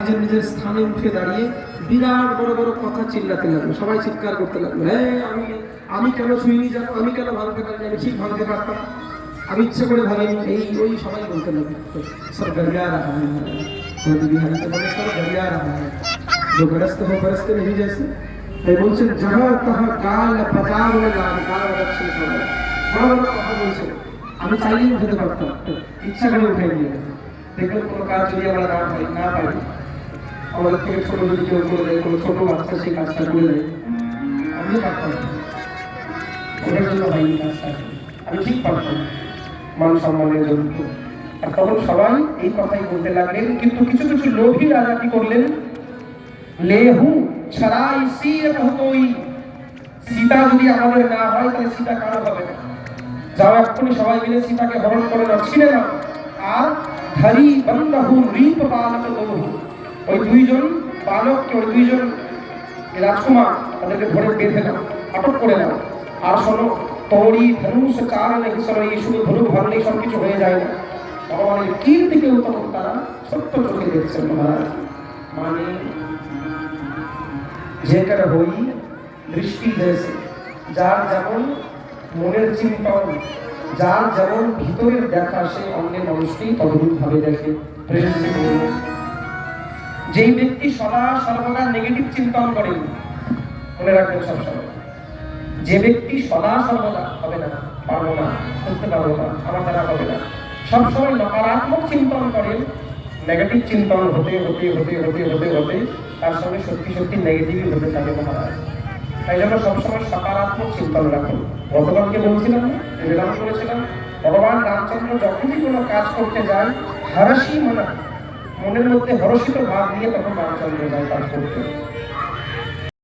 নিজের নিজের স্থানে উঠে দাঁড়িয়ে বিরাট বড় বড় কথা চিল্লাতে লাগলো সবাই চিৎকার করতে লাগলো হ্যাঁ আমি আমি কেন ছুঁইনি জানো আমি কেন ভাঙতে পারিনি আমি ঠিক ভাঙতে পারতাম আমি ইচ্ছে করে ভাঙিনি এই ওই সবাই বলতে লাগলো সব গড়িয়া রাখা है মোদি বিহারি তো বলে সব গড়িয়া রাখা है जो ग्रस्त हो ग्रस्त नहीं जैसे তাই বলছেন যাহা তাহা কাল পাতাল লাল কাল রাখছে সবাই বড় বড় কথা বলছেন আমি চাইলেই উঠাতে পারতাম ইচ্ছা করে উঠে নিয়ে দেখবেন কোনো কাজ যদি আমরা না পাই না পারি আমাদের থেকে ছোট যদি কেউ করে কোনো ছোট বাচ্চা সেই কাজটা করে দেয় আমিও পারতাম জন্য হয়নি কাজটা আমি ঠিক পারতাম মান সম্মানের জন্য আর তখন সবাই এই কথাই বলতে লাগলেন, কিন্তু কিছু কিছু লোভী রাজা কি করলেন? লেহু ছাড়াই সির হতই। সীতা যদি আমাদের না হয়, তাহলে সীতা কারও হবে না। যাও এক্ষুনি সবাই মিলে সীতাকে হরণ করে ছিনে নাও। আর ধরি বন্ধহু রীপ পালক দহু ওই দুইজন বালককে ওই দুইজন রাজকুমার তাদেরকে ধরে বেঁধে নাও আটক করে নাও। আর শোনো তরি ধনুষ চারণ হিসেবে এই শুধু ধনুক ভাঙলেই সব কিছু হয়ে যায় না। ভগবানের কীর্তিকেও তখন তারা সত্য চোখে দেখছেন মহারাজ। মানে যেটার হই দৃষ্টি জেসে যার যেমন মনের চিন্তন যার যেমন ভিতরের দেখা সে অন্যের মানুষটি তদরূপ ভাবে দেখে বললেন, যেই ব্যক্তি সদা সর্বদা নেগেটিভ চিন্তন করেন মনে রাখবেন সবসময়, যে ব্যক্তি সদা সর্বদা হবে না, পারব না, করতে পারব না, আমার দ্বারা হবে না, সবসময় নকারাত্মক চিন্তন করেন নেগেটিভ চিন্তন হতে হতে হতে হতে হতে হতে, তার সঙ্গে সত্যি সত্যি নেগেটিভই হতে থাকে মহারাজ। তাই জন্য সবসময় সকারাত্মক চিন্তন রাখুন। গতকালকে বলছিলাম নিবেদন করেছিলাম ভগবান রামচন্দ্র যখনই কোনো কাজ করতে যায় হরসি মনে মনের মধ্যে হরসিত ভাব নিয়ে তখন রামচন্দ্র করতে